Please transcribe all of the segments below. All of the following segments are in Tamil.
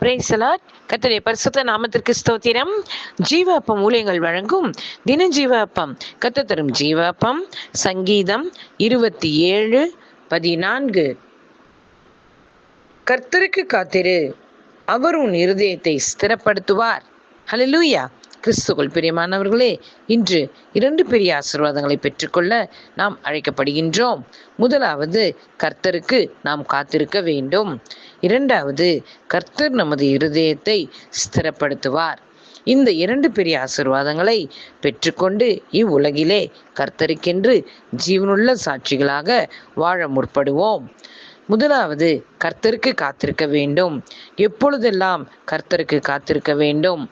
பிரேசலாட் கத்தரை பரிசுத்த நாமத்திற்கு ஸ்தோத்திரம். ஜீவாப்பம் ஊழியங்கள் வழங்கும் தின ஜீவாப்பம் கத்த தரும் ஜீவாப்பம். சங்கீதம் இருபத்தி ஏழு பதினான்கு. கர்த்தருக்கு காத்திரு. அவர் உன் இருதயத்தை ஸ்திரப்படுத்துவார். ஹலலூயா கிறிஸ்துக்குள் பிரியமானவர்களே இன்று இரண்டு பெரிய ஆசீர்வாதங்களை பெற்றுக்கொள்ள நாம் அழைக்கப்படுகின்றோம். முதலாவது கர்த்தருக்கு நாம் காத்திருக்க வேண்டும். இரண்டாவது கர்த்தர் நமது இருதயத்தை ஸ்திரப்படுத்துவார். இந்த இரண்டு பெரிய ஆசீர்வாதங்களை பெற்றுக்கொண்டு இவ்வுலகிலே கர்த்தருக்கென்று ஜீவனுள்ள சாட்சிகளாக வாழ முற்படுவோம். முதலாவது கர்த்தருக்கு காத்திருக்க வேண்டும். எப்பொழுதெல்லாம் கர்த்தருக்கு காத்திருக்க வேண்டும்?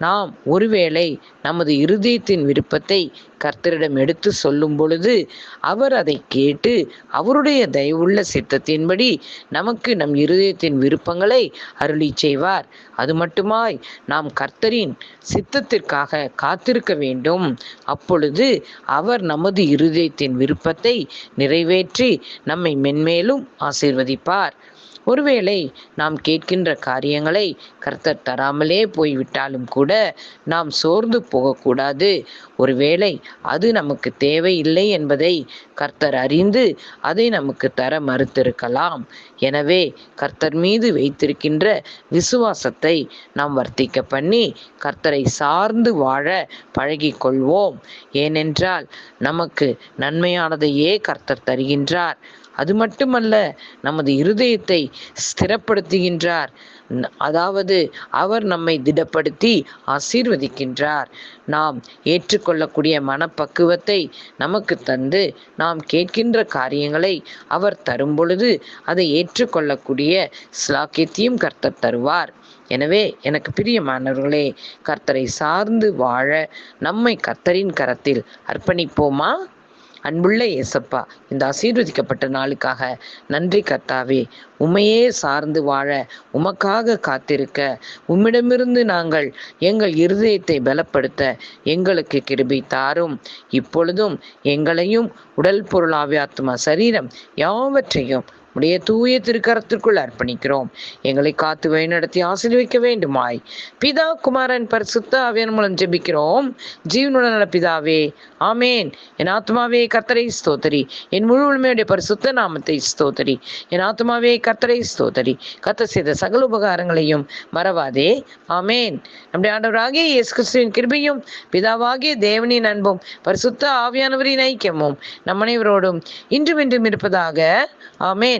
நாம் ஒருவேளை நமது இருதயத்தின் விருப்பத்தை கர்த்தரிடம் எடுத்து சொல்லும் பொழுது அவர் அதை கேட்டு அவருடைய தயவுள்ள சித்தத்தின்படி நமக்கு நம் இருதயத்தின் விருப்பங்களை அருளி செய்வார். அது மட்டுமாய் நாம் கர்த்தரின் சித்தத்திற்காக காத்திருக்க வேண்டும். அப்பொழுது அவர் நமது இருதயத்தின் விருப்பத்தை நிறைவேற்றி நம்மை மென்மேலும் ஆசீர்வதிப்பார். ஒருவேளை நாம் கேட்கின்ற காரியங்களை கர்த்தர் தராமலே போய்விட்டாலும் கூட நாம் சோர்ந்து போகக்கூடாது. ஒருவேளை அது நமக்கு தேவையில்லை என்பதை கர்த்தர் அறிந்து அதை நமக்கு தர மறுத்திருக்கலாம். எனவே கர்த்தர் மீது வைத்திருக்கின்ற விசுவாசத்தை நாம் வர்த்திக்க பண்ணி கர்த்தரை சார்ந்து வாழ பழகிக்கொள்வோம். ஏனென்றால் நமக்கு நன்மையானதையே கர்த்தர் தருகின்றார். அது மட்டுமல்ல நமது இருதயத்தை ஸ்திரப்படுத்துகின்றார். அதாவது அவர் நம்மை திடப்படுத்தி ஆசீர்வதிக்கின்றார். நாம் ஏற்றுக்கொள்ளக்கூடிய மனப்பக்குவத்தை நமக்கு தந்து நாம் கேட்கின்ற காரியங்களை அவர் தரும் பொழுது அதை ஏற்றுக்கொள்ளக்கூடிய ஸ்லாக்கியத்தையும் கர்த்தர் தருவார். எனவே எனக்கு பிரியமானவர்களே கர்த்தரை சார்ந்து வாழ நம்மை கர்த்தரின் கரத்தில் அர்ப்பணிப்போமா? அன்புள்ள இயேசப்பா இந்த ஆசீர்வதிக்கப்பட்ட நாளுக்காக நன்றி கர்த்தாவே. உமையே சார்ந்து வாழ உமக்காக காத்திருக்க. உம்மிடமிருந்து நாங்கள் எங்கள் இருதயத்தை பலப்படுத்த எங்களுக்கு கிருபி தாரும். இப்பொழுதும் எங்களையும் உடல் பொருளாவிய சரீரம் யாவற்றையும் உடைய தூய திருக்கரத்திற்குள் அர்ப்பணிக்கிறோம். எங்களை காத்து வழிநடத்தி ஆசீர்விக்க வேண்டுமாய். பிதா குமாரன் பரிசுத்த ஆவியன் மூலம் ஜெபிக்கிறோம். ஜீவனுடன் நல்ல பிதாவே ஆமேன். என் ஆத்மாவே கர்த்தரை ஸ்தோத்தரி. என் முழு உண்மையுடைய பரிசுத்த நாமத்தை ஸ்தோத்தரி. என் ஆத்மாவே கர்த்தரை ஸ்தோத்தரி. கத்த செய்த சகல உபகாரங்களையும் மறவாதே. ஆமேன். நம்முடைய ஆண்டவராகிய இயேசு கிறிஸ்துவின் கிருபையும் பிதாவாகிய தேவனின் அன்பும் பரிசுத்த ஆவியானவரின் ஐக்கியமும் நம் அனைவரோடும் இன்றும் இன்றும் இருப்பதாக. ஆமேன்.